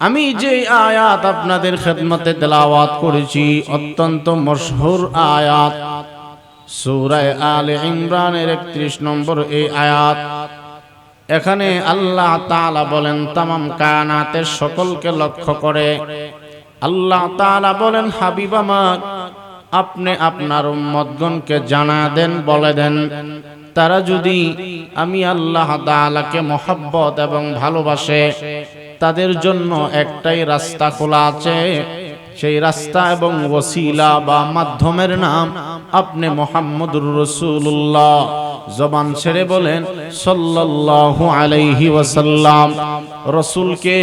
আমি যে আয়াত আপনাদের খেদমতে তেলাওয়াত করেছি অত্যন্ত মশহুর আয়াত। সূরায় আলে ইমরানের একত্রিশ নম্বর এই আয়াত। এখানে আল্লাহ তাআলা বলেন তামাম কায়নাতের সকলকে লক্ষ্য করে। আল্লাহ তাআলা বলেন হাবিব আমার আপনি আপনার উম্মতগণকে জানা দেন বলে দেন। তারা যদি আমি আল্লাহ তাআলাকে মহব্বত এবং ভালোবাসে তাদের জন্য একটাই রাস্তা খোলা আছে। সেই রাস্তা এবং ওসিলা বা মাধ্যমের নাম আপনি মোহাম্মদুর রসুল্লাহ জবান ছেড়ে বলেন, সাল্লাল্লাহু আলাইহি ওয়াসাল্লাম, রসুলকে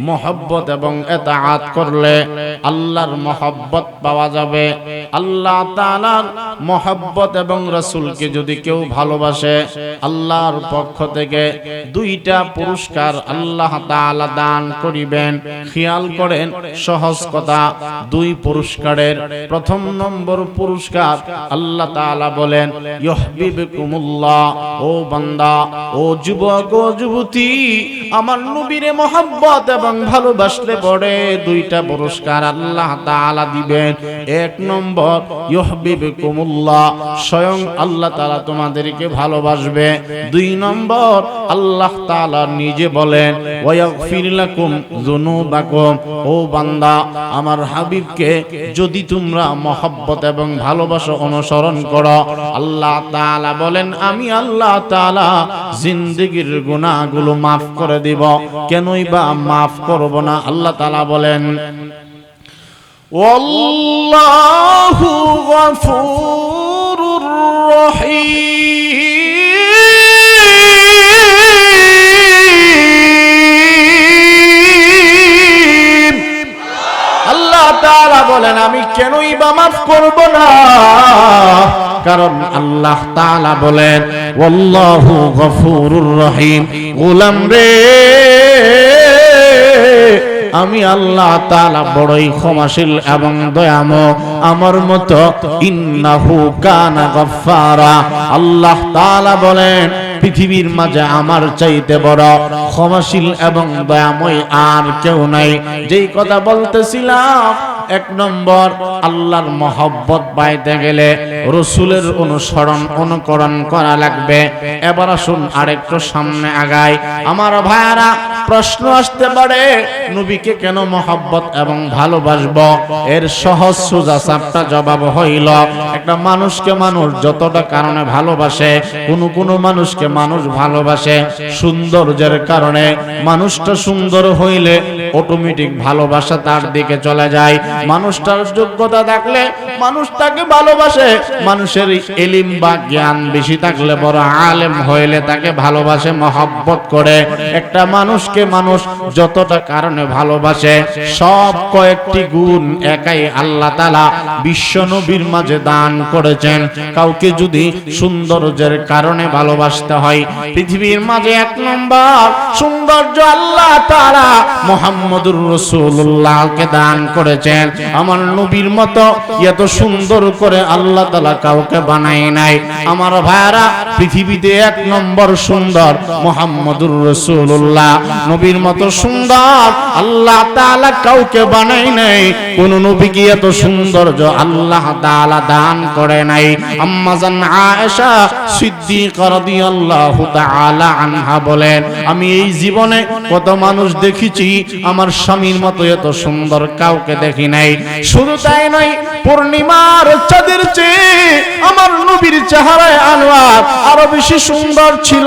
মহব্বত এবং এতাআত করলে আল্লাহর মহব্বত পাওয়া যাবে। আল্লাহ তাআলার মহব্বত এবং রসুলকে যদি কেউ ভালোবাসে, আল্লাহর পক্ষ থেকে দুইটা পুরস্কার আল্লাহ তাআলা দান করিবেন। খেয়াল করেন, সহজ কথা, দুই পুরস্কারের প্রথম নম্বর পুরস্কার আল্লাহ তাআলা বলেন ইহবিবকুমুল্লাহ ও বান্দা, ও যুবক, ও যুবতী, আমার নবীরে মহব্বত এবং ভালোবাসলে পড়ে দুইটা পুরস্কার আল্লাহ তাআলা দিবেন। এক নম্বর ইহবিবকুমুল্লাহ স্বয়ং আল্লাহ তাআলা তোমাদেরকে ভালোবাসবে। দুই নম্বর, আল্লাহ তাআলা নিজে বলেন, ওয়াগফির লাকুম যুনুবাকুম ও বান্দা, আমার হাবিবকে যদি তোমরা মহব্বত এবং ভালোবাসা অনুসরণ করো, আল্লাহ তাআলা বলেন আমি আল্লাহ তালা জিন্দগির গুনাহগুলো মাফ করে দিব। কেনই বা মাফ করব না? আল্লাহ তালা বলেন, ওয়াল্লাহু আল্লাহ রহিম বলেন, আমি কেনই বা মাফ করব না? কারণ আল্লাহ তাআলা বলেন রহিম। গোলাম রে, আমি আল্লাহ তাআলা বড়ই ক্ষমাশীল এবং দয়াময় আমার মতো ইন্নাহু কানা গফফারা। আল্লাহ তালা বলেন, পৃথিবীর মাঝে আমার চাইতে বড় ক্ষমাশীল এবং দয়াময় আর কেউ নাই। যেই কথা বলতেছিলাম এক নম্বর, আল্লাহর মহব্বত পাইতে গেলে রসুলের অনুসরণ, অনুকরণ করা লাগবে। এবার আসুন আরেকটু সামনে আগাই। আমার ভাইয়ারা, প্রশ্ন আসতে পারে, নবীকে কেন মহব্বত এবং ভালোবাসব? এর সহজ সোজা সাপটা জবাব হইল, একটা মানুষকে মানুষ যতটা কারণে ভালোবাসে, কোন কোন মানুষকে মানুষ ভালোবাসে সৌন্দর্যের কারণে। মানুষটা সুন্দর হইলে অটোমেটিক ভালোবাসা তার দিকে চলে যায়। মানুষটার যোগ্যতা থাকলে মানুষ তাকে ভালোবাসে। মানুষের এলিম বা জ্ঞান বেশি থাকলে বড় আলেম হইলে তাকে ভালোবাসে, মহব্বত করে। একটা মানুষকে মানুষ যতটা কারণে ভালোবাসে, সব কয়েকটি গুণ একাই আল্লাহ তালা বিশ্ব নবীর মাঝে দান করেছেন। কাউকে যদি সৌন্দর্যের কারণে ভালোবাসতে হয়, পৃথিবীর মাঝে এক নম্বর সৌন্দর্য আল্লাহ তারা মোহাম্মদুর রসুল্লাহকে দান করেছেন। আমার নবীর মতো এত সুন্দর করে আল্লাহ তালা কাউকে বানাই নাই। আমার ভাইয়ারা, পৃথিবীতে এক নম্বর সুন্দর মোহাম্মদুর রসুল্লাহ নবীর মতো সুন্দর আল্লাহ তাআলা কাউকে বানাই নাই। কোন নবীকে এত সৌন্দর্য আল্লাহ তাআলা দান করে নাই। আম্মা জান আয়েশা সিদ্দিকা রাদিয়াল্লাহু তাআলা আনহা বলেন, আমি এই জীবনে কত মানুষ দেখেছি, আমার স্বামীর মতো এত সুন্দর কাউকে দেখি নাই। শুধু তাই নয়, পূর্ণিমার চাঁদের চেয়ে আমার নবীর চেহারায় আনোয়ার আরও বেশি সুন্দর ছিল।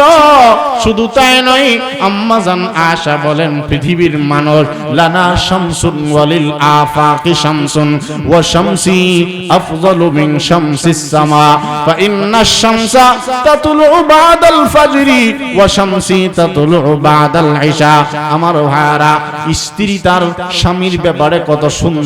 শুধু তাই নয় আম্মাজান আশা বলেন, পৃথিবীর মানুষ, লানা শামসুন ওয়ালিল আফাকি শামসুন ওয়া শামসি আফজালু মিন শামসিস সামা। ফা ইন্না শামসা তাতুলু বাদাল ফাজরি ওয়া শামসি তাতুলু বাদাল ইশা আমার ভাইরা স্ত্রী তার স্বামীর ব্যাপারে কত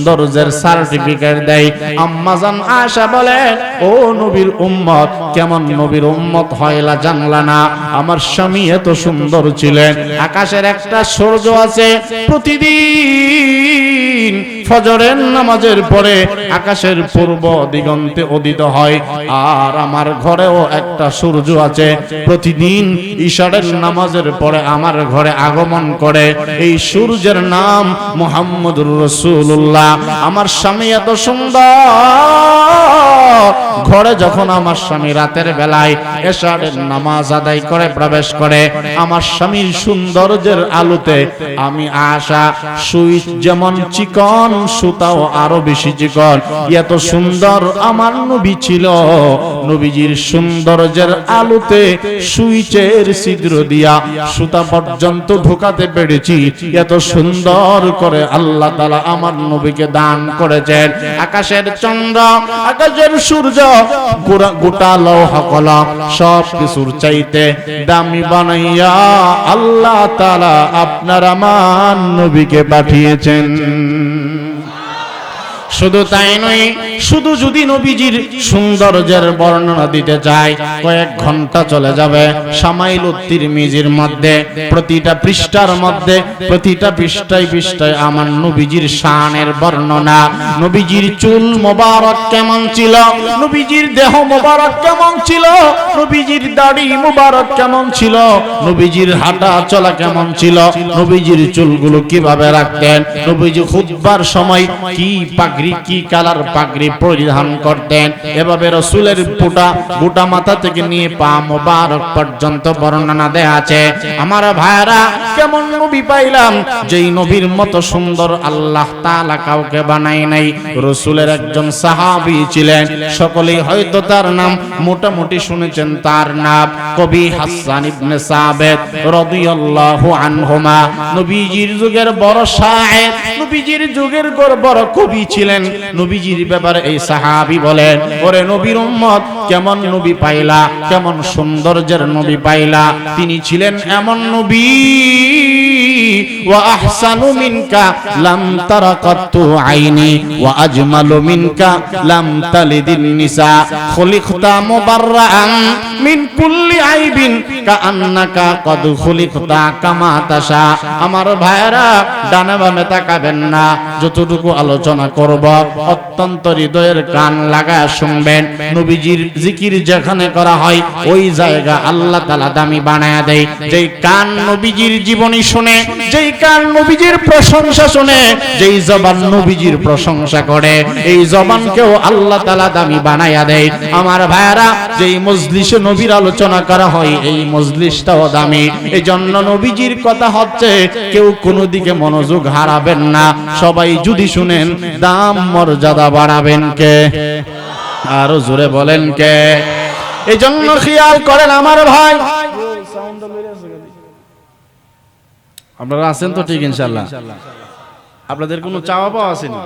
সৌন্দর্যের সার্টিফিকেট দেয়। আম্মাজান আশা বলেন ও নবীর উম্মত কেমন নবীর উম্মত হয়লা জানলা না। আমার স্বামী এত সুন্দর ছিলেন। আকাশের একটা সূর্য আছে প্রতিদিন ফজরের নামাজের পরে আকাশের পূর্ব দিগন্তে উদিত হয়। আর আমার ঘরেও একটা সূর্য আছে। প্রতিদিন ঈশ্বরের নামাজের পরে আমার ঘরে আগমন করে। এই সূর্যের নাম মোহাম্মদুর রসুল্লাহ আমার স্বামী এত সুন্দর। ঘরে যখন আমার স্বামী রাতের বেলায় এশারের নামাজ আদায় করে, প্রবেশ করে, আমার স্বামীর সৌন্দর্যের আলোতে আমি আশা সুইচ যেমন চিকন, সুতাও আরও বেশি চিকন। এত সুন্দর আমার নবী ছিল। নবীজির সৌন্দর্যের আলোতে সুইচের ছিদ্র দিয়া সুতা পর্যন্ত ঢোকাতে পেরেছি। এত সুন্দর করে আল্লাহ তালা আমার নবীকে দান করেছেন। আকাশের চন্দ্র, আকাশের সূর্য গোটা লৌহ কলম সব কিছুর চাইতে দামি বানাইয়া আল্লাহ তালা আপনার মান নবীকে পাঠিয়েছেন। শুধু তাই নয়, শুধু যদি নবীজির সৌন্দর্যের বর্ণনা দিতে চাই কয়েক ঘণ্টা চলে যাবে সামাইল তিরমিজির মধ্যে, প্রতিটা পৃষ্ঠার মধ্যে, প্রতিটা পৃষ্ঠায় পৃষ্ঠায় আমার নবীজির শানের বর্ণনা। নবীজির চুল মোবারক কেমন ছিল? নবীজির দেহ মোবারক কেমন ছিল? নবীজির দাড়ি মোবারক কেমন ছিল? নবীজির হাঁটা চলা কেমন ছিল? নবীজির চুলগুলো কীভাবে রাখতেন? নবীজি খুতবার সময় কি পাগড়ি, কি কালার পাগড়ি পরিধান করতেন? এভাবে রসুলের পুটা গোটা মাথা থেকে নিয়ে পা মোবারক পর্যন্ত বর্ণনা দেয়া আছে। আমার ভাইরা কেমন নবী পাইলাম? যেই নবীর মতো সুন্দর আল্লাহ তাআলা কাউকে বানাই নাই। রসুলের একজন সাহাবী ছিলেন। সকলেই হয়তো তার নাম মোটামুটি শুনেছেন তার নাম কবি হাসান ইবনে সাবেদ রাদিয়াল্লাহু আনহুমা। নবীজির যুগের বড় শায়ের, নবীজির যুগের গর বড় কবি ছিলেন। নবীজির ব্যাপারে এই সাহাবি বলেন, ওরে নবীর উম্মত, কেমন নবী পাইলা, কেমন সৌন্দর্যের নবী পাইলা, তিনি ছিলেন এমন নবী। আমার ভাইরা ডানে বামে তাকাবেন না যতটুকু আলোচনা করব অত্যন্ত হৃদয়ের কান লাগায় শুনবেন নবীজির জিকির যেখানে করা হয় ওই জায়গা আল্লাহ তাআলা দামি বানায়া দেয় যেই কান নবীজির জীবনী শুনে যেই কান নবীজির প্রশংসা শুনে, যেই জবান নবীজির প্রশংসা করে, এই জবানকেও আল্লাহ তাআলা দামি বানায়া দেয়। আমার ভাইরা যেই মজলিসে নবীর আলোচনা করা হয়, এই মজলিসটাও দামি। এই জন্য নবীজির কথা হচ্ছে, কেউ কোনো দিকে মনোযোগ হারাবেন না। সবাই যদি শুনেন, দাম মর্যাদা বাড়াবেন কে? আরও জোরে বলেন কে? এই জন্য খেয়াল করেন আমার ভাই আপনারা আছেন তো ঠিক ইনশাল্লাহ। আপনাদের কোনো চাওয়া পাওয়া আছে না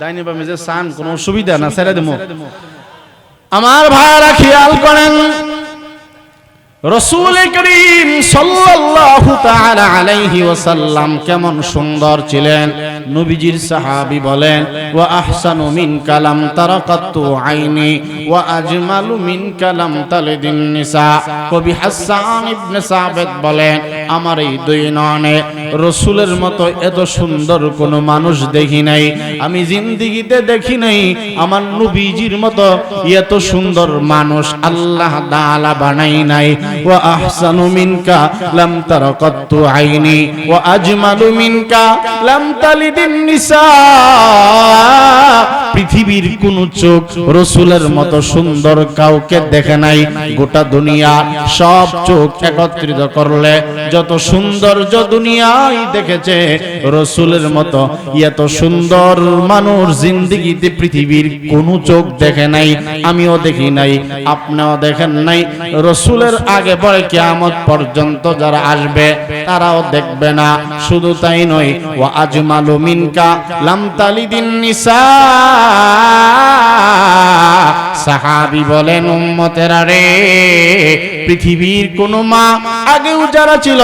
ডাইনি বা মেজে সান কোনো অসুবিধা না? ছেড়ে দেবো। আমার ভাইরা খেয়াল করেন রসুল করিম সাল্লাল্লাহু তাআলা আলাইহি ওয়াসাল্লাম কেমন সুন্দর ছিলেন? নবীজির সাহাবী বলেন, ওয়া আহসানু মিন কালাম তারাকাতু আইনি, ওয়া আজমালু মিন কালাম তালিদিন নিসা। কবি হাসান ইবনে সাবেত বলেন, আমার এই দুই নয়নে রসুলের মতো এত সুন্দর কোন মানুষ দেখি নাই। আমি জিন্দিগিতে দেখি নাই, আমার নবীজির মতো এত সুন্দর মানুষ আল্লাহ তাআলা বানাই নাই। ওয়া আহসানু মিনকা, লাম তারা কত্তু আইনি। ওয়া আজমালু মিনকা, লাম পৃথিবীর কোন চোখ রসুলের মতো সুন্দর কাউকে দেখে নাই। গোটা দুনিয়া সব চোখ একত্রিত করলে যত সৌন্দর্য দুনিয়ায় দেখেছে, রসুলের মতো এত সুন্দর মানুষ জিন্দিগিতে পৃথিবীর কোন চোখ দেখে নাই। আমিও দেখি নাই, আপনিও দেখেন নাই। রসুলের আগে পরে কিয়ামত পর্যন্ত যারা আসবে, তারাও দেখবে না। শুধু তাই নয় ও আজমালু মিনকা লাম তালিদিন নিসা। সাহাবি বলেন, উম্মতেরা রে, পৃথিবীর কোন মা আগেও যারা ছিল,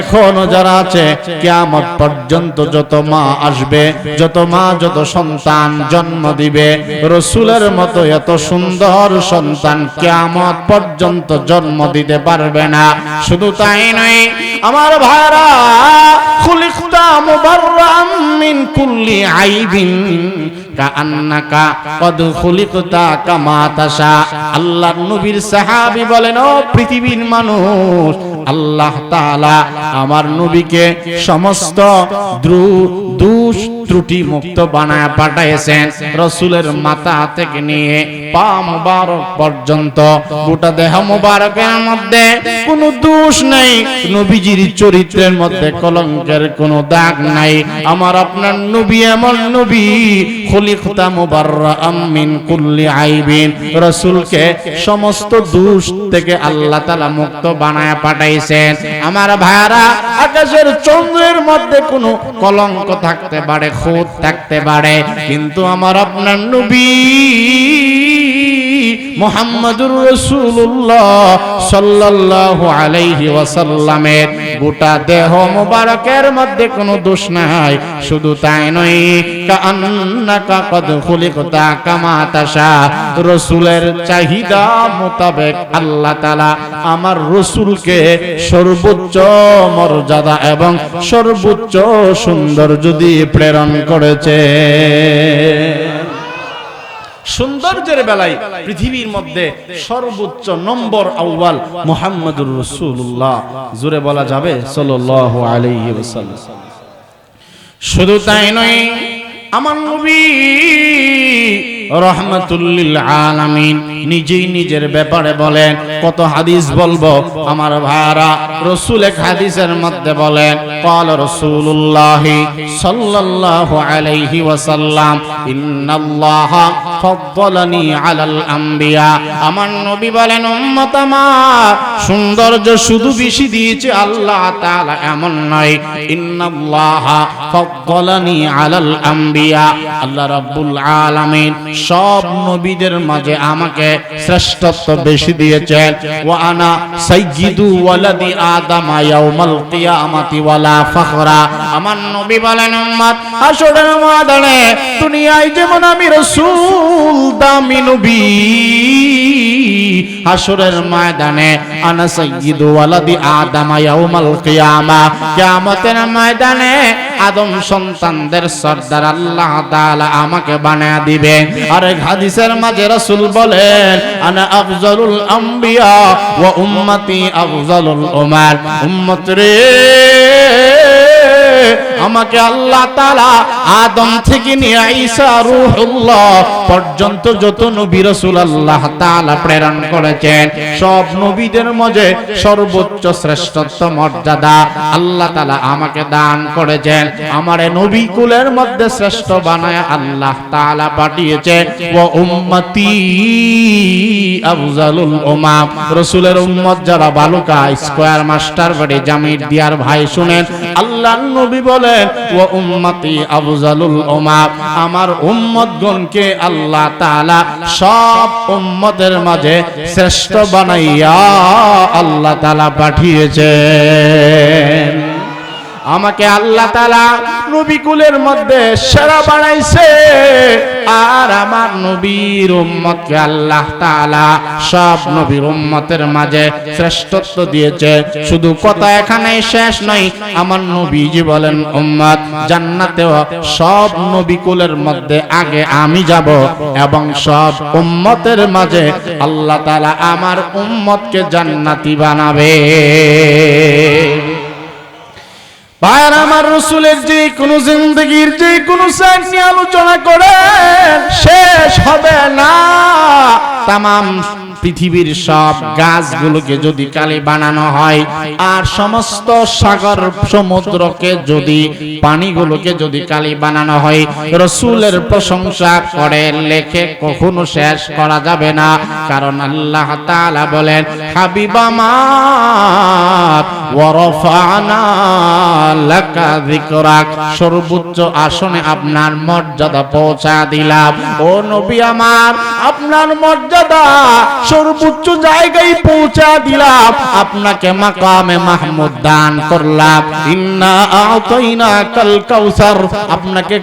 এখনও যারা আছে, কিয়ামত পর্যন্ত যত মা আসবে, যত মা, যত সন্তান জন্ম দিবে, রসুলের মতো এত সুন্দর সন্তান কিয়ামত পর্যন্ত জন্ম দিতে পারবে না। শুধু তাই নয়, আমার ভাইরা খুলিকতা মুবাররাম মিন কুল্লি আইবিন কাআন্নাকা কদ খুলিকতা কামা তাশা। আল্লাহর নবীর সাহাবী বলেন, ও পৃথিবীর মানুষ আল্লাহ তাআলা আমার নবীকে সমস্ত দোষ ত্রুটি মুক্ত বানায় পাঠাইছেন রসুলের মাথা থেকে নিয়ে পা মুবারক পর্যন্ত। গোটা দেহ মুবারকের মধ্যে কোনো দোষ নেই, নবীজির চরিত্রের মধ্যে কলঙ্কের কোনো দাগ নাই। আমার আপনার নবী এমন নবী খলিকতা মুবাররাম মিন কুল্লি আইবিন। রাসূলকে সমস্ত দোষ থেকে আল্লাহ তাআলা মুক্ত বানায় পাঠাইছেন আমার ভাইরা আকাশের চন্দ্রের মধ্যে কোনো কলঙ্ক থাকতে পারে খুদ থাকতে পারে, কিন্তু আমার আপনার নবী মোহাম্মদুর রসুল্লাহ সাল্লাল্লাহু আলাইহি ওয়াসাল্লামের গোটা দেহ মোবারকের মধ্যে কোনো দোষ নাই, শুধু তাই নয় কান্নাকা কদ খুলিকতা কামা রসুলের চাহিদা মোতাবেক আল্লাহ তাআলা আমার রসুলকে সর্বোচ্চ মর্যাদা এবং সর্বোচ্চ সুন্দর যদি প্রেরণ করেছে। সৌন্দর্যের বেলায় পৃথিবীর মধ্যে সর্বোচ্চ নম্বর আউ্বাল মোহাম্মদুর রসুল্লাহ জুড়ে বলা যাবে সাল আলাইহি ওয়াসাল্লাম। শুধু তাই নয় আমার নবী রহমতুল্লিল আলামিন নিজেই নিজের ব্যাপারে বলেন কত হাদিস বলবো আমার ভাইরা রসুল এক হাদিসের মধ্যে বলেন قال رسول الله صلى الله عليه وسلم إن الله فضلني على الأنبياء আমার নবী বলেন উম্মত আমার সৌন্দর্য শুধু বেশি দিয়েছে আল্লাহ তাআলা এমন নয় ইন্নাল্লাহ ফাদ্দালানি আলাল আম্বিয়া আল্লাহ রাব্বুল আলামিন সব নবীদের মাঝে আমাকে শ্রেষ্ঠত্ব বেশি দিয়েছেন। ওয়া আনা সাইয়্যিদু ওয়ালাদি আদম ইয়াউমাল কিয়ামাতি ওয়ালা ফখরা। আমার নবী বলেন, উম্মত হাসরের ময়দানে। দুনিয়ায় যেমন আমি রাসূল, দামি নবী। হাসরের ময়দানে আনা সাইয়্যিদু ওয়ালাদি আদম ইয়াউমাল কিয়ামা। কিয়ামতের ময়দানে আদম সন্তানদের সর্দার আল্লাহ তাআলা আমাকে বানায় দিবে। আর হাদিসের মাঝে রাসূল বলেন আনা আফজালুল আম্বিয়া ওয়া উম্মতি আফজালুল উমার। উম্মত রে আমাকে আল্লাহ তাআলা আদম থেকে নিয়ে ঈসা রূহুল্লাহ পর্যন্ত যত নবী রাসূল আল্লাহ তাআলা প্রেরণ করেছেন, সব নবীদের মাঝে সর্বোচ্চ শ্রেষ্ঠত্ব, মর্যাদা আল্লাহ তাআলা আমাকে দান করেছেন। আমার নবী কুলের মধ্যে শ্রেষ্ঠ বানায় আল্লাহ তাআলা পাঠিয়েছে ও উম্মতি আফজালুল উমাম। রাসূলের উম্মত যারা বালুকা, স্কয়ার মাস্টার বাড়ি জামির দিয়ার ভাই শুনেন আল্লাহ নবী বলেন ও উম্মতি আফজালুল উমাম আমার উম্মতগণকে আল্লাহ তাআলা সব উম্মতের মাঝে শ্রেষ্ঠ বানাইয়া আল্লাহ তাআলা পাঠিয়েছেন। আমাকে আল্লাহ তালা নবী কুলের মধ্যে সেরা বানাইছে। আর আমার নবীর উম্মতকে আল্লাহ তাআলা সব নবীর উম্মতের মাঝে শ্রেষ্ঠত্ব দিয়েছে। শুধু কথা এখানে শেষ নয়, আমার নবীজি বলেন, উম্মত, জান্নাতেও সব নবী কুলের মধ্যে আগে আমি যাব এবং সব উম্মতের মাঝে আল্লাহ তাআলা আমার উম্মতকে জান্নাতি বানাবে। ভাইয়ার আমার রসুলের যে কোনো জিন্দগির যে কোনো সাইড আলোচনা করে, শেষ হবে না। তাম পৃথিবীর সব গাছগুলোকে যদি বানানো হয়, আর সমস্ত সাগর সমুদ্রকে যদি, পানিগুলোকে যদি কালি বানানো হয়, রসুলের প্রশংসা করে লেখে কখনো শেষ করা যাবে না। কারণ আল্লাহ বলেন যিকরাক সর্বোচ্চ আসনে আপনার মর্যাদা পৌঁছা দিলাম। ও নবী আমার, আপনার মর্যাদা সর্বোচ্চ জায়গায় পৌঁছা দিলাম। আপনাকে মাকামে মাহমুদ দান করলাম। আপনাকে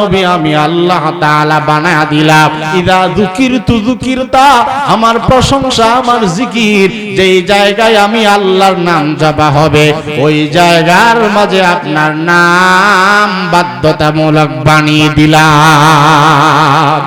নবী আমি আল্লাহ তাআলা বানায়া দিলাম। ইদা যুকিরতা, আমার প্রশংসা, আমার জিকির, যেই জায়গায় আমি আল্লাহর নাম জবা হবে। ওই জায়গার মাঝে আপনার নাম বাধ্যতামূলক বানিয়ে দিলাম।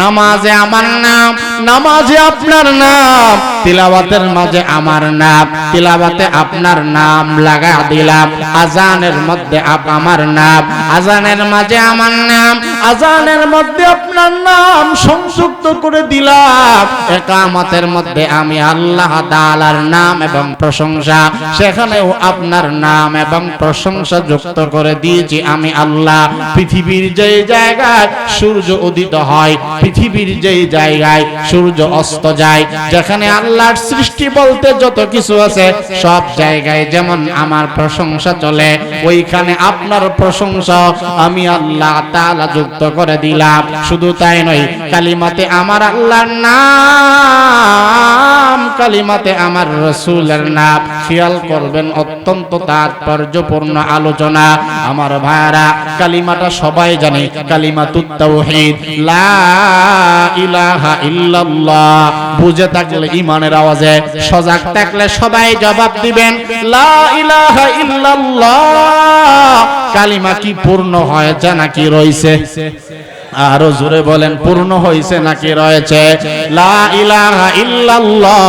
নামাজে আমার নাম, নামাজে আপনার নাম, তিলাওয়াতের মাঝে আমার নাম, তিলাওয়াতে আপনার নাম লাগা দিলাম। আজানের মধ্যে আমার নাম, আজানের মাঝে আমার নাম আজানের মধ্যে আপনার নাম সংযুক্ত করে দিলাম। একামতের মধ্যে আমি আল্লাহ তাআলার নাম এবং প্রশংসা, সেখানেও আপনার নাম এবং প্রশংসা যুক্ত করে দিয়েছি আমি আল্লাহ। পৃথিবীর যে জায়গায় সূর্য উদিত হয়, পৃথিবীর যেই জায়গায় সূর্য অস্ত যায়, যেখানে আল্লাহর সৃষ্টি বলতে যত কিছু আছে, সব জায়গায় যেমন আমার প্রশংসা চলে, ওইখানে আপনার প্রশংসা আমি আল্লাহ তাআলা যুক্ত করে দিলাম। শুধু তাই নয়, কালিমাতে আমার আল্লাহর নাম, কালিমাতে আমার রসুলের নাম। খেয়াল করবেন, অত্যন্ত তাৎপর্যপূর্ণ আলোচনা। আমার ভাইরা, কালিমাটা সবাই জানে কালিমা তুত্তাউহিদ লা ইলাহা ইল্লাল্লাহ। বুঝে থাকলে ইমানের আওয়াজে, সজাগ থাকলে সবাই জবাব দিবেন, লা ইলাহা ইল্লাল্লাহ। কালিমা কি পূর্ণ হয়েছে নাকি রইছে আরও জোরে বলেন, পূর্ণ হয়েছে নাকি রয়েছে? লা ইলাহা ইল্লাল্লাহ,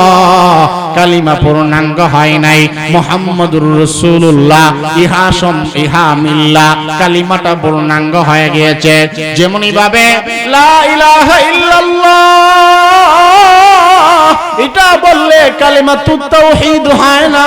কালিমা পূর্ণাঙ্গ হয় নাই। মুহাম্মদুর রাসূলুল্লাহ, ইহা সম, ইহা মিল্লা, কালিমাটা পূর্ণাঙ্গ হয়ে গিয়েছে। যেমনই ভাবে লা ইলাহা ইল্লাল্লাহ এটা বললে কালিমা তাওহীদ হয় না।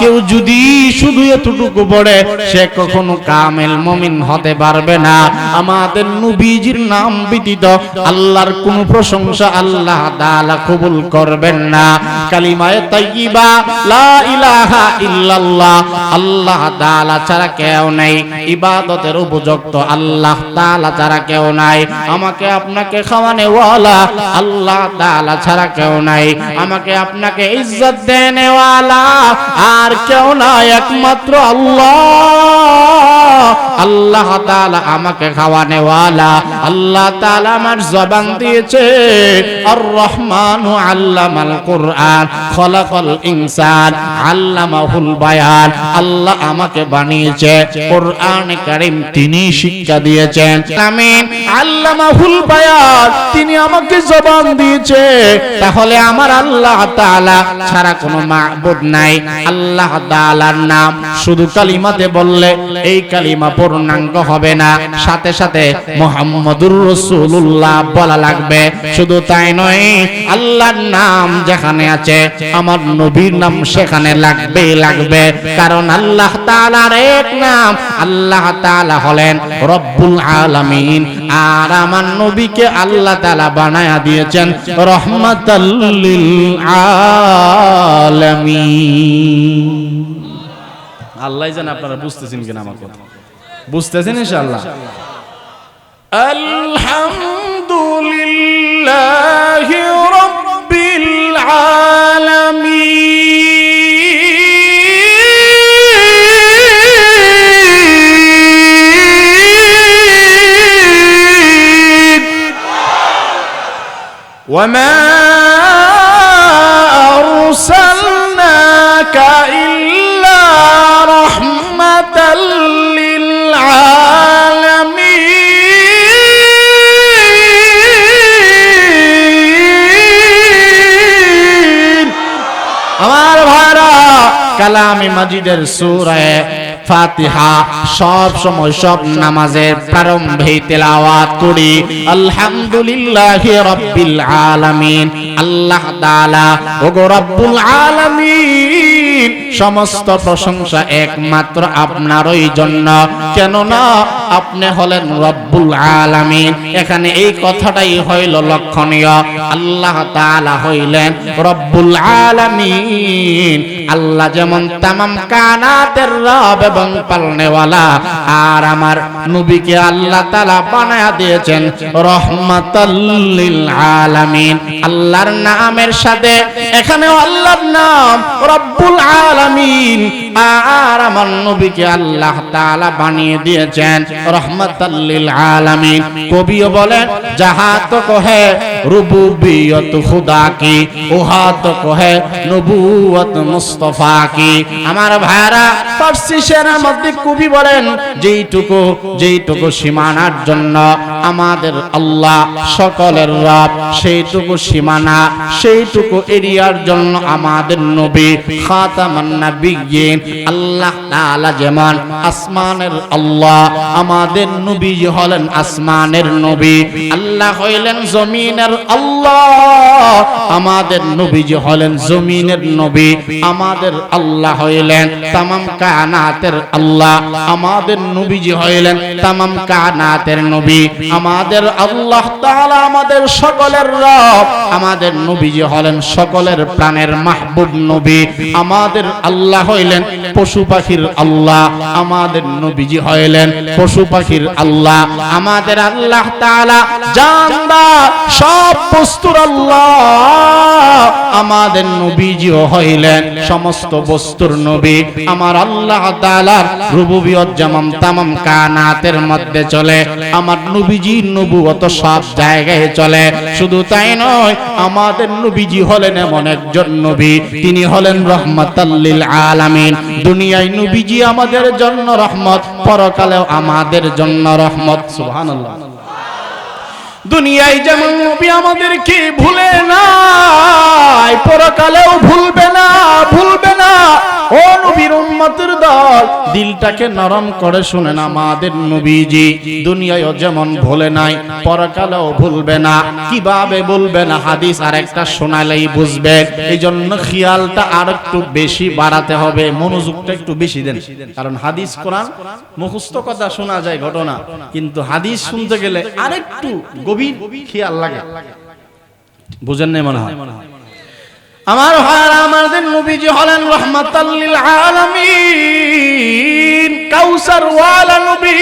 কেউ যদি শুধু এতটুকু পড়ে সে কখনো কামেল মুমিন হতে পারবে না। আমাদের নবীজির নাম ব্যতীত আল্লাহর কোন প্রশংসা আল্লাহ তাআলা কবুল করবেন না। কালিমায়ে তাইয়্যিবা লা ইলাহা ইল্লাল্লাহ, আল্লাহ তাআলা ছাড়া কেউ নাই। ইবাদতের উপযুক্ত আল্লাহ তাআলা ছাড়া কেউ নাই। আমাকে আপনাকে খাওয়ানে ওয়ালা আল্লাহ তাআলা ছাড়া কেউ নাই। আমাকে আপনাকে ইজ্জত দেনে ওয়ালা আর কেউ না একমাত্র আল্লাহ। আল্লাহ তাআলা আমাকে খাওয়ানে ওয়ালা আল্লাহ তাআলা আমার জবান দিয়েছে আর রহমান আল্লামাল কুরআন, খলাকাল ইনসান, আল্লামাহুল বায়ান। আল্লাহ আমাকে বানিয়েছে, কোরআন কারীম তিনি শিক্ষা দিয়েছেন। আমিন। আল্লামাহুল বায়ান, তিনি আমাকে জবান দিয়েছে। তাহলে আমার আল্লাহ তাআলা ছাড়া কোনো মাবুদ নাই। আল্লাহ তাআলার নাম শুধু কালিমাতে বললে, এই কালিমা পূর্ণাঙ্গ হবে না। সাথে সাথে মুহাম্মদুর রাসূলুল্লাহ বলা লাগবে, শুধু তাই নয়, আল্লাহর নাম যেখানে আছে, আমার নবীর নাম সেখানে লাগবে লাগবে। কারণ আল্লাহ তাআলার এক নাম, আল্লাহ তাআলা হলেন রব্বুল আলামিন। আর আমার নবীকে আল্লাহ তাআলা বানায়া দিয়েছেন লিল আলামিন। আল্লাহ জানে আপনারা বুঝতেছেন কিনা আমার কথা। بوستازين إن شاء الله. الحمد لله رب العالمين. وما أرسلناك إلا কালামি মাজিদের সুরে ফাতিহা সব সময় সব নামাজের প্রারম্ভে তেলাওয়াত করি। আলহামদুলিল্লাহি রাব্বিল আলামিন। আল্লাহ তাআলা, ওগো রব্বুল আলামিন। সমস্ত প্রশংসা একমাত্র আপনারই জন্য। কেননা আপনি হলেন রব্বুল আলামিন। এখানে এই কথাটাই হইল লক্ষণীয়। আল্লাহ তাআলা হইলেন রব্বুল আলামিন। আল্লাহ যেমন তামাম কানাতের রব এবং পালনেওয়ালা, আর আমার নবীকে আল্লাহ তাআলা বানায়া দিয়েছেন রহমাতাল্লিল আলামিন। আল্লাহর নামের সাথে, এখানেও আল্লাহর নাম রব্বুল আলামিন। আর আমার নবীকে আল্লাহ তাআলা বানিয়ে দিয়েছেন রহমাতাল্লিল আলামিন। কবিও বলেন, যাহা কহে রুবুবিয়ত খুদা কি তো কহে নবুয়ত মুস্তফা কি আমার ভাইরা ফার্সি শেরের মধ্যে কবি বলেন, যেইটুকু যেইটুকু সীমানার জন্য আমাদের আল্লাহ সকলের রব সেইটুকু সীমানা, সেইটুকু এরিয়ার জন্য আমাদের নবী আমাদের নবী হলেন আসমানের নবী, আল্লাহ হইলেন জমিনের আল্লাহ, আমাদের নবীজি হলেন জমিনের নবী, আমাদের আল্লাহ হইলেন তামাম কানাতের আল্লাহ, আমাদের নবীজি হইলেন তামাম কানাতের নবী, আমাদের আল্লাহ তাআলা আমাদের সকলের রব, আমাদের নবীজি হলেন সকলের প্রাণের মাহবুব নবী আমাদের আল্লাহ হইলেন পশু পাখির আল্লাহ, আমাদের নবীজি হইলেন পশু পাখির আল্লাহ, আমাদের আল্লাহ তাআলা জানদার সব বস্তুর আল্লাহ, আমাদের নবীজিও হইলেন সমস্ত বস্তুর নবী। আমার আল্লাহ তাআলার রুবুবিয়ত যেমন তামাম কানাতের মধ্যে চলে, আমার নবীজি নবুয়ত সব জায়গায় চলে। শুধু তাই নয়, আমাদের নবীজি হলেন এমন একজন নবী, তিনি হলেন রহমাতাল্লিল আলামিন। দুনিয়ায় নবীজি আমাদের জন্য রহমত পরকালেও আমাদের জন্য রহমত সুবহানাল্লাহ। দুনিয়ায় যেমন নবী আমাদেরকে ভুলে নাই, পরকালেও ভুলবে না ভুলবে না। ও নবীর উম্মতের দল, দিলটাকে নরম করে শুনেন আমাদের নবীজি, দুনিয়ায়ও যেমন ভুলে নাই, পরকালেও ভুলবে না, কীভাবে বলবে না হাদিস আর একটা শোনালেই বুঝবে। এই জন্য খেয়ালটা আর একটু বেশি বাড়াতে হবে, মনোযোগটা একটু বেশি দেন। কারণ হাদিস, কোরআন মুখস্থ কথা শোনা যায় ঘটনা, কিন্তু হাদিস শুনতে গেলে আরেকটু গভীর খেয়াল লাগে। বুঝেন নাই মনে হয়? আমার ভাইয়ার আমাদের নবীজি হলেন রহমাতাল্লিল আলামিন। কাউসার ওয়ালা নবী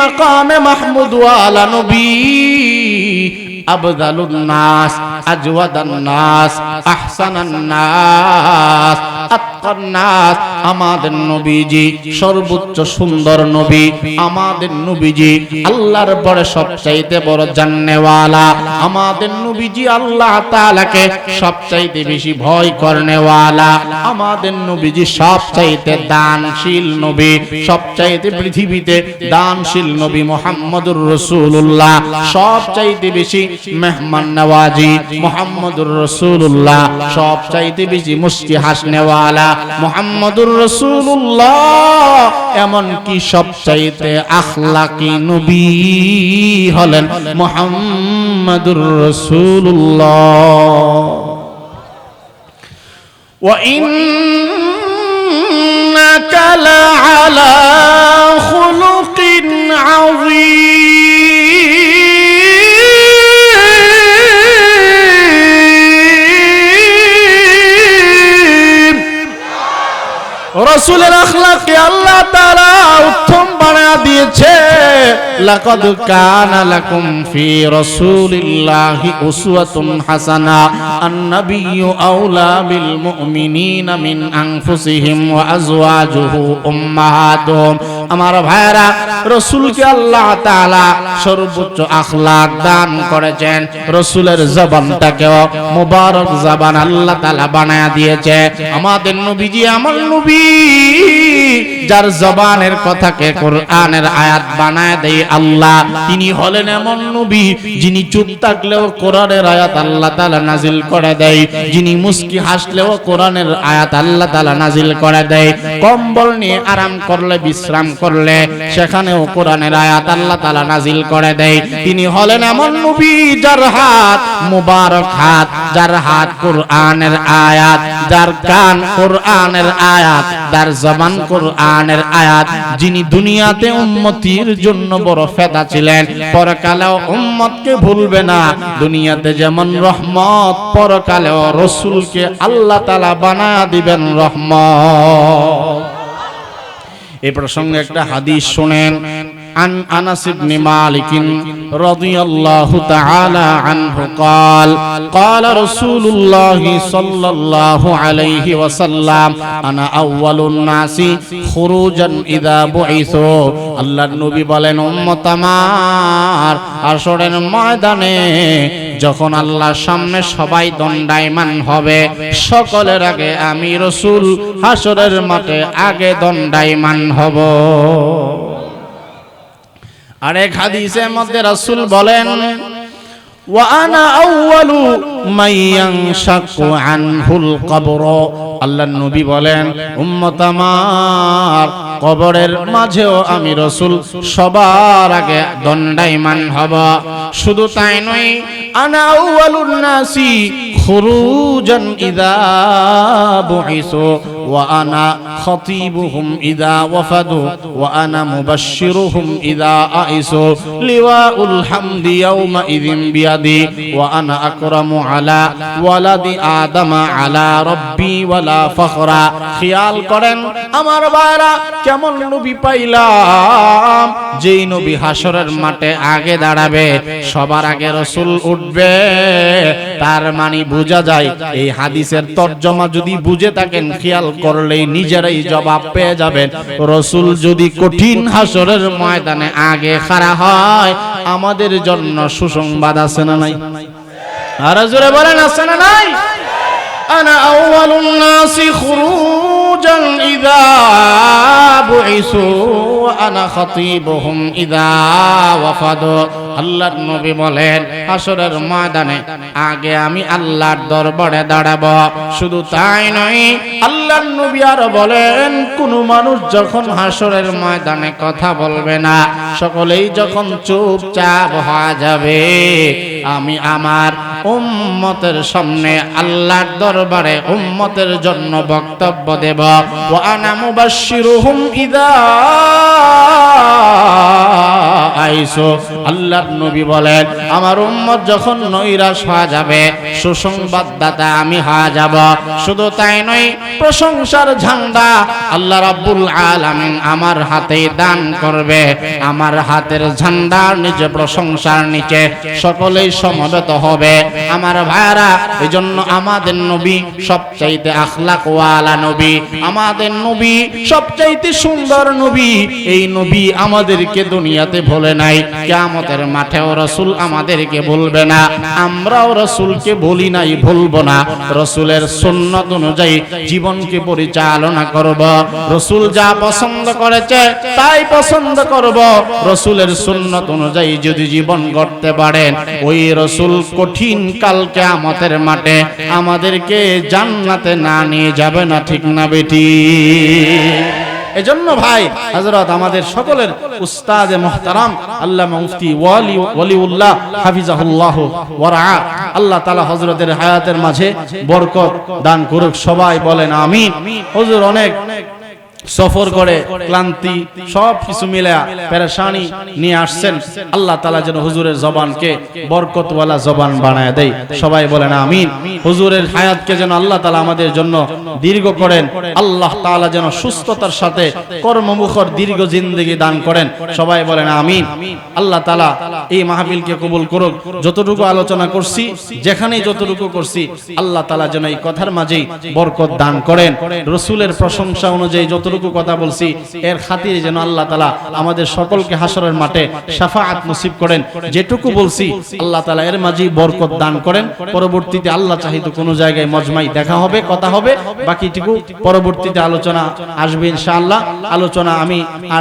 মাকামে মাহমুদ ওয়ালা নবী। আবদালুন নাস আজওয়াদান নাস আহসানান নাস। আত্মার নাস আমাদের নবীজি, সর্বোচ্চ সুন্দর নবী, আমাদের নবীজি, আল্লাহর পরে সবচাইতে বড় জান্নেওয়ালা। আমাদের নবীজি আল্লাহ তাআলাকে সবচাইতে বেশি ভয় করনেওয়ালা। আমাদের নবীজি সবচাইতে দানশীল নবী, সবচাইতে পৃথিবীতে দানশীল নবী মোহাম্মদুর রসুল্লাহ সবচাইতে বেশি মেহমান নওয়াজি মোহাম্মদুর রসুল্লাহ সবচাইতে বেশি মুস্তি হাসনেওয়ালা। মোহাম্মদুর রসুল্লাহ এমন কি সবচাইতে আখলাকি নবী হলেন মোহাম্মদুর রসুল্লাহ وإنك لعلى خلق عظيم রসুলের আখলাকে আল্লাহ তারা উত্তম বানা দিয়েছে। লাকাদ কানা লাকুম ফি রাসূলিল্লাহি উসওয়াতুন হাসানা। আন-নাবিয়্যু আওলা বিল মুমিনিনা মিন আনফুসিহিম ওয়া আযওয়াজুহু উম্মাহাতুহুম আমার ভাইরা রসুলকে আল্লাহ তাআলা সর্বোচ্চ আখলাক দান করেছেন। রসুলের জবানটাকেও মুবারক জবান আল্লাহ তাআলা বানায়া দিয়েছে। আমাদের নবীজি আমার নবী। যার জবানের কথাকে কোরআনের আয়াত বানায় দেয় আল্লাহ, তিনি হলেন এমন নবী যিনি চুপ থাকলেও কোরআনের আয়াত আল্লাহ তাআলা নাজিল করে দেয়, যিনি মুস্কি হাসলেও কোরআনের আয়াত আল্লাহ তাআলা নাজিল করে দেয়, কম্বল নিয়ে আরাম করলে, বিশ্রাম করলে, সেখানেও কোরআনের আয়াত আল্লাহ তাআলা নাজিল করে দেয়। তিনি হলেন এমন নবী যার হাত মুবারক হাত, যার হাত কোরআনের আয়াত, যার কান কোরআনের আয়াত, যার জবান কোরআনের আয়াত যিনি দুনিয়াতে উম্মতির জন্য বড় ফেদা ছিলেন। পরকালেও উম্মতকে ভুলবে না। দুনিয়াতে যেমন রহমত, পরকালেও রসুলকে আল্লাহ তালা বানা দিবেন রহমত। এ প্রসঙ্গে একটা হাদিস শুনেন। عن أنس بن مالك رضي الله تعالى عنه قال قال رسول الله صلى الله عليه وسلم أنا أول الناس خروجا إذا بعثوا আল্লাহ নবী বলেন উম্মত আমার আসরের ময়দানে যখন আল্লাহর সামনে সবাই দণ্ডায়মান হবে সকলের আগে আমি রসুল হাসরের মাঠে আগে দণ্ডায়মান হব আরেক হাদিসের মধ্যে রাসূল বলেন ওয়ানা আউয়ালু মাইয়ানশাকু আনহুল কবর। আল্লাহর নবী বলেন উম্মত আমার কবরের মাঝেও আমি রসুল সবার আগে দণ্ডায়মান হব। শুধু তাই নয় ওয়া ইদা ওয়াফাদু ওয়া আনা আলা ওয়ালাদি আলা খেয়াল করেন, আমার ভাইরা, কেমন নবী পাইলাম? যেই নবী হাসরের মাঠে আগে দাঁড়াবে, সবার আগে রসুল উঠবে তার মানে বোঝা যায়, এই হাদিসের তর্জমা যদি বুঝে থাকেন, খেয়াল করলেই নিজেরাই জবাব পেয়ে যাবেন। রসুল যদি কঠিন হাসরের ময়দানে আগে খারা হয়, আমাদের জন্য সুসংবাদ আছে না নাই? আর জোরে বলেন, আছে না নাই? আনা আউয়ালুন নাসি খুরুজান ইযা বুইসু, আনা খতিবুহুম ইযা ওয়াফাদু। আল্লাহর নবী বলেন আসরের ময়দানে আগে আমি আল্লাহর দরবারে দাঁড়াবো। শুধু তাই নয়, আল্লাহর নবী আর বলেন, কোন মানুষ যখন হাসরের ময়দানে কথা বলবে না, সকলেই যখন চুপচাপ হওয়া যাবে। আমি আমার উম্মতের সামনে আল্লাহর দরবারে উম্মতের জন্য বক্তব্য দেব। ওয়া আনা মুবাশশিরুহুম ইদা আইসো, আল্লাহর নবী বলেন, আমার উম্মত যখন নৈরাশ হয়ে যাবে, সুসংবাদদাতা আমি হয়ে যাব। শুধু তাই নয়, প্রশংসার ঝান্ডা আল্লাহ রাব্বুল আলামিন আমার হাতে দান করবে। আমার হাতের ঝান্ডার নিচে, প্রশংসার নিচে সকলেই সমবেত হবে। আমার ভাইরা এই জন্য আমাদের নবী সবচাইতে আখলাক ওয়ালা নবী, আমাদের নবী সবচাইতে সুন্দর নবী, এই নবী আমাদেরকে দুনিয়াতে ভোলে নাই। কিয়ামতের মাঠেও রসুল আমাদেরকে বলবে না, আমরাও রসুলকে বলি নাই ভুলবো না। রসুলের সুন্নত অনুযায়ী জীবনকে পরিচালনা করব। রসুল যা পছন্দ করেছে, তাই পছন্দ করব। রসুলের সুন্নত অনুযায়ী যদি জীবন গড়তে পারেন, ওই রসুল কঠিন কালকে আমাদের মাঠে আমাদেরকে জান্নাতে না নিয়ে যাবে না, ঠিক না বেটি? এজন্য ভাই, হযরত আমাদের সকলের উস্তাদ মুহতারাম আল্লামা মুফতি ওয়ালি, ওয়ালিউল্লাহ হাফিজাহুল্লাহ ওয়ারা, আল্লাহ তাআলা হযরতের হায়াতের মাঝে বরকত দান করুক, সবাই বলেন আমিন। হুজুর অনেক সফর করে ক্লান্তি সব কিছু মিলে পেরেশানি নিয়ে আসছেন। আল্লাহ তালা যেন হুজুরের জবানকে বরকতওয়ালা জবান বানায় দেয়। সবাই বলেন আমিন। হুজুরের হায়াতকে যেন আল্লাহ তালা আমাদের জন্য দীর্ঘ করেন। আল্লাহ তালা যেন সুস্থতার সাথে কর্মমুখর দীর্ঘ জিন্দগি দান করেন। সবাই বলেন আমিন। আল্লাহ তালা এই মাহবিলকে কবুল করুক। যতটুকু আলোচনা করছি যেখানেই যতটুকু করছি আল্লাহ তালা যেন এই কথার মাঝেই বরকত দান করেন। রসুলের প্রশংসা অনুযায়ী যত যতটুকু কথা বলছি, এর খাতিরে যেন আল্লাহ তালা আমাদের সকলকে হাসরের মাঠে সাফাআত নসিব করেন। যেটুকু বলছি, আল্লাহ তালা এর মাঝেই বরকত দান করেন। পরবর্তীতে আল্লাহ চাহিত কোনো জায়গায় মজমাই দেখা হবে, কথা হবে, বাকিটুকু পরবর্তীতে আলোচনা আসবে ইনশাআল্লাহ। আলোচনা আমি আর